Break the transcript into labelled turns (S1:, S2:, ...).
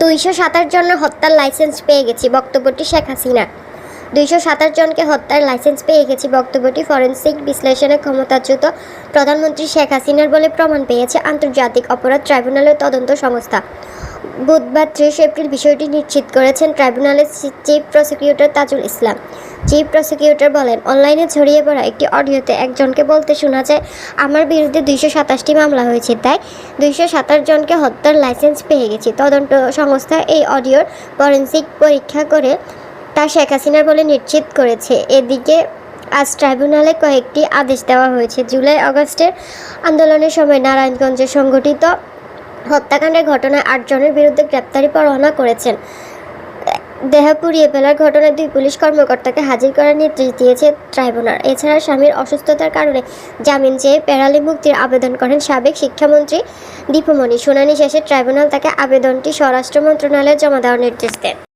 S1: দুইশো সাতাশ জনের হত্যার লাইসেন্স পেয়ে গেছি, বক্তব্যটি শেখ হাসিনা। দুইশো সাতাশ জনকে হত্যার লাইসেন্স পেয়ে গেছি, বক্তব্যটি ফরেন্সিক বিশ্লেষণে ক্ষমতাচ্যুত প্রধানমন্ত্রী শেখ হাসিনার বলে প্রমাণ পেয়েছে আন্তর্জাতিক অপরাধ ট্রাইব্যুনালের তদন্ত সংস্থা। বুধবার ত্রিশ এপ্রিল বিষয়টি নিশ্চিত করেছেন ট্রাইব্যুনালের chief prosecutor Tajul Islam. Chief prosecutor বলেন, অনলাইনে ছড়িয়ে পড়া একটি অডিওতে একজনকে বলতে শোনা যায়, আমার বিরুদ্ধে দুইশো সাতাশটি মামলা হয়েছে, তাই দুইশো সাতাশ জনকে হত্যার লাইসেন্স পেয়ে গেছি। তদন্ত সংস্থা এই অডিওর ফরেন্সিক পরীক্ষা করে তা শেখ হাসিনার বলে নিশ্চিত করেছে। এদিকে আজ ট্রাইব্যুনালে কয়েকটি আদেশ দেওয়া হয়েছে। জুলাই আগস্টের আন্দোলনের সময় নারায়ণগঞ্জে সংঘটিত হত্যাকাণ্ডের ঘটনায় আটজনের বিরুদ্ধে গ্রেপ্তারি পরোয়ানা করেছেন। দেহ পুড়িয়ে ফেলার ঘটনায় দুই পুলিশ কর্মকর্তাকে হাজির করার নির্দেশ দিয়েছে ট্রাইব্যুনাল। এছাড়া স্বামীর অসুস্থতার কারণে জামিন চেয়ে প্যারালি মুক্তির আবেদন করেন সাবেক শিক্ষামন্ত্রী দীপমণি শুনানি শেষে ট্রাইব্যুনাল তাকে আবেদনটি স্বরাষ্ট্র মন্ত্রণালয়ে জমা দেওয়ার নির্দেশ দেন।